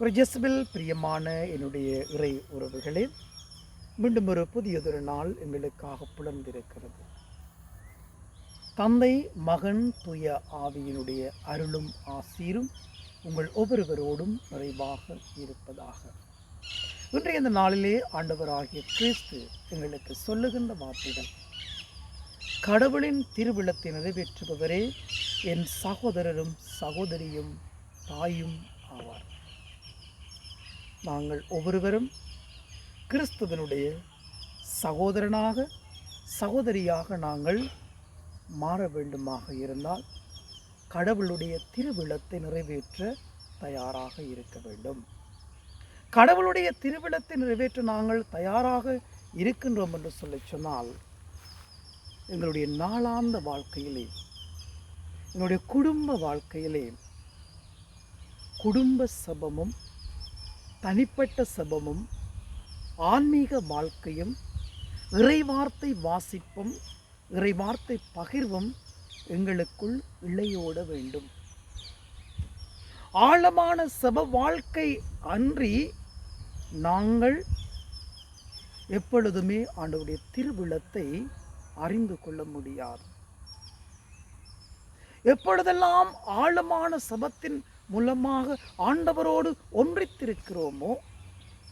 ஒரு ஜெஸ்பில் பிரியமான என்னுடைய இறை உறவுகளே மீண்டும் ஒரு புதியதொரு நாள் எங்களுக்காக புலர்ந்திருக்கிறது. தந்தை மகன் துய ஆவியினுடைய அருளும் ஆசீரும் உங்கள் ஒவ்வொருவரோடும் நிறைவாக இருப்பதாக. இன்றைய இந்த நாளிலே ஆண்டவராகிய கிறிஸ்து எங்களுக்கு சொல்லுகின்ற வார்த்தைகள். கடவுளின் திருவிழத்தை நிறைவேற்றுபவரே என் சகோதரரும் சகோதரியும் தாயும் ஆவார். நாங்கள் ஒவ்வொருவரும் கிறிஸ்துவனுடைய சகோதரனாக சகோதரியாக நாங்கள் மாற வேண்டுமாக இருந்தால் கடவுளுடைய திருவிழத்தை நிறைவேற்ற தயாராக இருக்க வேண்டும். கடவுளுடைய திருவிழத்தை நிறைவேற்ற நாங்கள் தயாராக இருக்கின்றோம் என்று சொல்லி சொன்னால் எங்களுடைய நாளாந்த வாழ்க்கையிலே எங்களுடைய குடும்ப வாழ்க்கையிலே குடும்ப சபமும் தனிப்பட்ட சபமும் ஆன்மீக வாழ்க்கையும் இறைவார்த்தை வாசிப்பும் இறைவார்த்தை பகிர்வும் எங்களுக்குள் இளையோட வேண்டும். ஆழமான சப வாழ்க்கை அன்றி நாங்கள் எப்பொழுதுமே ஆண்டவருடைய திருவிழத்தை அறிந்து கொள்ள முடியாது. எப்பொழுதெல்லாம் ஆழமான சபத்தின் மூலமாக ஆண்டவரோடு ஒன்றித்திருக்கிறோமோ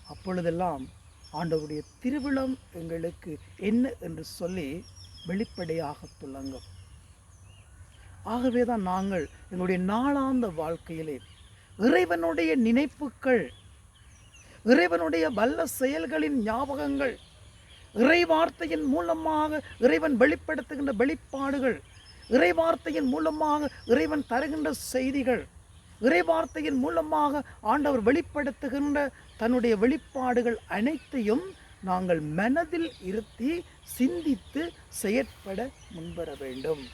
அப்பொழுதெல்லாம் ஆண்டவருடைய திருவிழம் எங்களுக்கு என்ன என்று சொல்லி வெளிப்படையாக துளங்கும் ஆகவே தான் நாங்கள் எங்களுடைய நாளாந்த வாழ்க்கையிலே இறைவனுடைய நினைப்புகள் இறைவனுடைய வல்ல செயல்களின் ஞாபகங்கள் இறைவார்த்தையின் மூலமாக இறைவன் வெளிப்படுத்துகின்ற வெளிப்பாடுகள் இறைவார்த்தையின் மூலமாக இறைவன் தருகின்ற செய்திகள் இறைவார்த்தையின் மூலமாக ஆண்டவர் வெளிப்படுத்துகின்ற தன்னுடைய வெளிப்பாடுகள் அனைத்தையும் நாங்கள் மனதில் இருத்தி சிந்தித்து செயற்பட முன்வர வேண்டும்.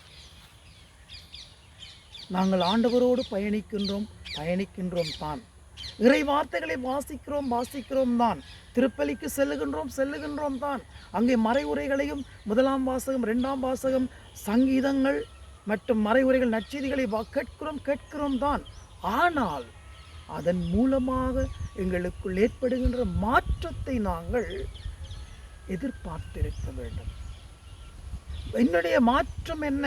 நாங்கள் ஆண்டவரோடு பயணிக்கின்றோம் பயணிக்கின்றோம் தான். இறை வார்த்தைகளை வாசிக்கிறோம் வாசிக்கிறோம் தான். திருப்பலிக்கு செல்லுகின்றோம் செல்லுகின்றோம் தான். அங்கே மறைவுரைகளையும் முதலாம் வாசகம் ரெண்டாம் வாசகம் சங்கீதங்கள் மற்றும் மறைவுரைகள் நச்செய்திகளை வா- கேட்கிறோம் கேட்கிறோம் தான். ஆனால் அதன் மூலமாக எங்களுக்குள் ஏற்படுகின்ற மாற்றத்தை நாங்கள் எதிர்பார்த்திருக்க வேண்டும். என்னுடைய மாற்றம் என்ன?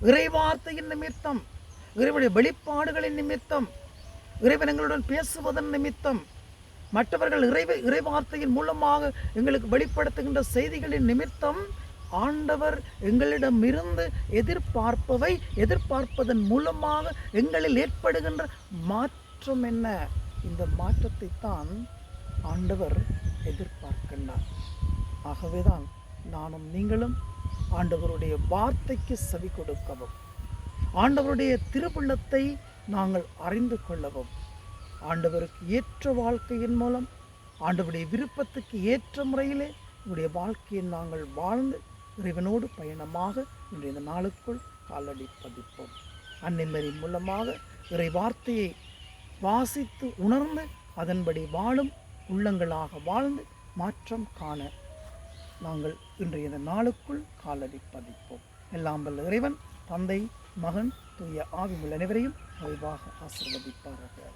இறைவார்த்தையின் நிமித்தம் இறைவனுடைய வெளிப்பாடுகளின் நிமித்தம் இறைவன் எங்களுடன் பேசுவதன் நிமித்தம் மற்றவர்கள் இறைவ இறைவார்த்தையின் மூலமாக எங்களுக்கு வெளிப்படுத்துகின்ற செய்திகளின் நிமித்தம் ஆண்டவர் எங்களிடமிருந்து எதிர்பார்ப்பவை எதிர்பார்ப்பதன் மூலமாக எங்களில் ஏற்படுகின்ற மாற்றம் என்ன? இந்த மாற்றத்தை தான் ஆண்டவர் எதிர்பார்க்கின்றார். ஆகவேதான் நானும் நீங்களும் ஆண்டவருடைய வார்த்தைக்கு செவி கொடுக்கவும் ஆண்டவருடைய திருவுள்ளத்தை நாங்கள் அறிந்து கொள்ளவும் ஆண்டவருக்கு ஏற்ற வாழ்க்கையின் மூலம் ஆண்டவருடைய விருப்பத்துக்கு ஏற்ற முறையிலே நம்முடைய வாழ்க்கையை நாங்கள் வாழ்ந்து இறைவனோடு பயணமாக இன்றைய இந்த நாளுக்குள் காலடி பதிப்போம். அன்னைமரி மூலமாக இறை வார்த்தையை வாசித்து உணர்ந்து அதன்படி வாழும் உள்ளங்களாக வாழ்ந்து மாற்றம் காண நாங்கள் இன்றைய இந்த நாளுக்குள் காலடி பதிப்போம். எல்லாம் வல்ல இறைவன் தந்தை மகன் தூய ஆவி உள்ள அனைவரையும் நிறைவாக ஆசிர்வதிப்பார்கள்